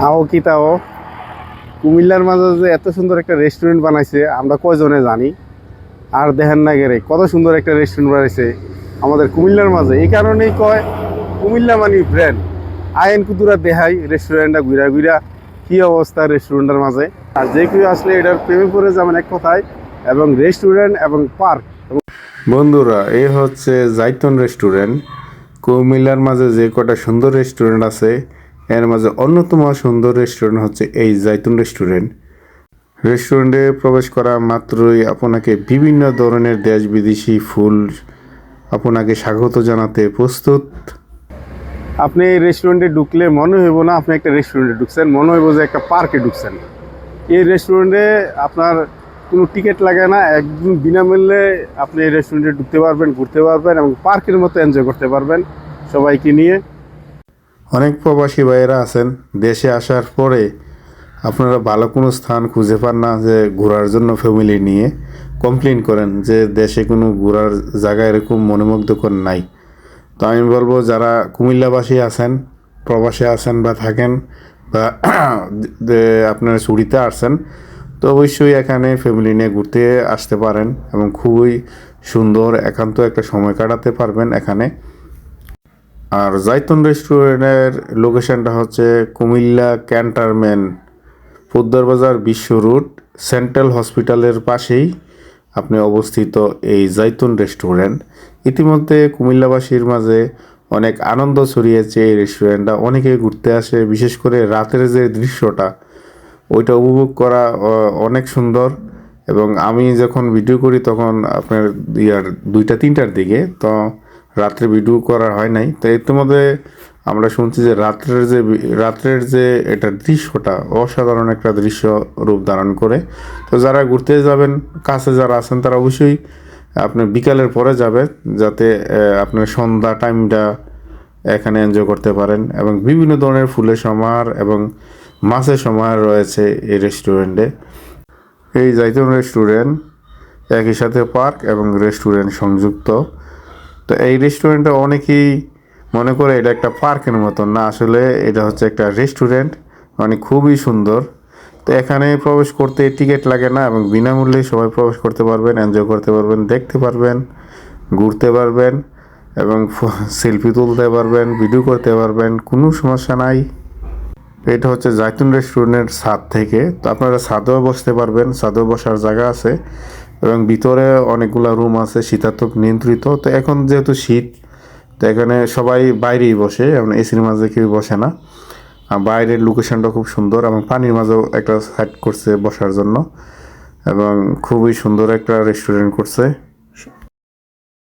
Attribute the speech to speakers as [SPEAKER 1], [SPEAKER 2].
[SPEAKER 1] আও কি তাও কুমিল্লার মাঝে যে এত সুন্দর একটা রেস্টুরেন্ট বানাইছে, আমরা কয়জনে জানি। আর দেখেন না গেরে কত সুন্দর একটা রেস্টুরেন্ট বানাইছে আমাদের কুমিল্লার মাঝে। এই কারণেই কয়, কুমিল্লা মানি ব্র্যান্ড আইন কুতুরা দেহাই রেস্টুরেন্টটা ঘুরা ঘুরা, কি অবস্থা রেস্টুরেন্টের মাঝে। আর যে কেউ আসলে এটার প্রেমে পড়ে যাবেন এক কথায়, এবং রেস্টুরেন্ট এবং পার্ক বন্ধুরা, এই হচ্ছে জাইতন রেস্টুরেন্ট কুমিল্লার মাঝে যে কটা সুন্দর রেস্টুরেন্ট আছে এর মাঝে অন্যতম সুন্দর রেস্টুরেন্ট হচ্ছে এই জাইতুন রেস্টুরেন্ট রেস্টুরেন্টে প্রবেশ করা মাত্রই আপনাকে বিভিন্ন ধরনের দেশ বিদেশি ফুল আপনাকে স্বাগত জানাতে প্রস্তুত। আপনি এই রেস্টুরেন্টে ঢুকলে মনে হইব না আপনি একটা রেস্টুরেন্টে ঢুকছেন, মনে হইব যে একটা পার্কে ঢুকছেন। এই রেস্টুরেন্টে আপনার কোনো টিকিট লাগে না, একদম বিনামূল্যে আপনি এই রেস্টুরেন্টে ঢুকতে পারবেন, ঘুরতে পারবেন এবং পার্কের মতো এনজয় করতে পারবেন সবাইকে নিয়ে। অনেক প্রবাসী ভাইয়েরা আছেন, দেশে আসার পরে আপনারা ভালো কোনো স্থান খুঁজে পান না যে ঘোরার জন্য ফ্যামিলি নিয়ে। কমপ্লেন করেন যে দেশে কোনো ঘোরার জায়গা এরকম মনোমুগ্ধকর নাই। তো আমি বলব, যারা কুমিল্লাবাসী আছেন, প্রবাসে আছেন বা থাকেন বা আপনারা ছুটিতে আসছেন, তো অবশ্যই এখানে ফ্যামিলি নিয়ে ঘুরতে আসতে পারেন এবং খুবই সুন্দর, একান্ত একটা সময় কাটাতে পারবেন এখানে। আর জাইতুন রেস্টুরেন্টের লোকেশনটা হচ্ছে কুমিল্লা ক্যান্টারমেন্ট পোদ্দার বাজার বিশ্ব রুট সেন্ট্রাল হসপিটালের পাশেই আপনি অবস্থিত এই জাইতুন রেস্টুরেন্ট ইতিমধ্যে কুমিল্লাবাসীর মাঝে অনেক আনন্দ ছড়িয়েছে এই রেস্টুরেন্টটা অনেকে ঘুরতে আসে, বিশেষ করে রাতের যে দৃশ্যটা, ওইটা উপভোগ করা অনেক সুন্দর। এবং আমি যখন ভিডিও করি তখন আপনার ইয়ার দুইটা, তিনটার দিকে, তো রাত্রে ভিডিও করা হয় নাই। তো ইতিমধ্যে আমরা শুনছি যে রাত্রের যে রাত্রের যে এটা দৃশ্যটা অসাধারণ একটা দৃশ্য রূপ ধারণ করে। তো যারা ঘুরতে যাবেন, কাছে যারা আছেন, তারা অবশ্যই আপনি বিকালের পরে যাবে যাতে আপনার সন্ধ্যা টাইমটা এখানে এনজয় করতে পারেন এবং বিভিন্ন ধরনের ফুলের সমাহার এবং মাছের সমাহার রয়েছে এই রেস্টুরেন্টে এই জাইতুন রেস্টুরেন্ট একই সাথে পার্ক এবং রেস্টুরেন্ট সংযুক্ত। তো এই রেস্টুরেন্টে অনেকেই মনে করে এটা একটা পার্কের মতন। না, আসলে এটা হচ্ছে একটা রেস্টুরেন্ট মানে খুবই সুন্দর। তো এখানে প্রবেশ করতে টিকিট লাগে না এবং বিনামূল্যে সবাই প্রবেশ করতে পারবেন এনজয় করতে পারবেন, দেখতে পারবেন, ঘুরতে পারবেন এবং সেলফি তুলতে পারবেন ভিডিও করতে পারবেন, কোনো সমস্যা নাই। এটা হচ্ছে জাইতুন রেস্টুরেন্টের ছাদ থেকে। তো আপনারা ছাদেও বসতে পারবেন, ছাদেও বসার জায়গা আছে। এবং ভিতরে অনেকগুলো রুম আছে শীতাত্মক নিয়ন্ত্রিত। তো এখন যেহেতু শীত, তো এখানে সবাই বাইরেই বসে এবং এসির মাঝে কেউ বসে না। আর বাইরের লোকেশনটা খুব সুন্দর এবং পানির মাঝেও একটা সাইড করছে বসার জন্য। এবং খুবই সুন্দর একটা রেস্টুরেন্ট করছে।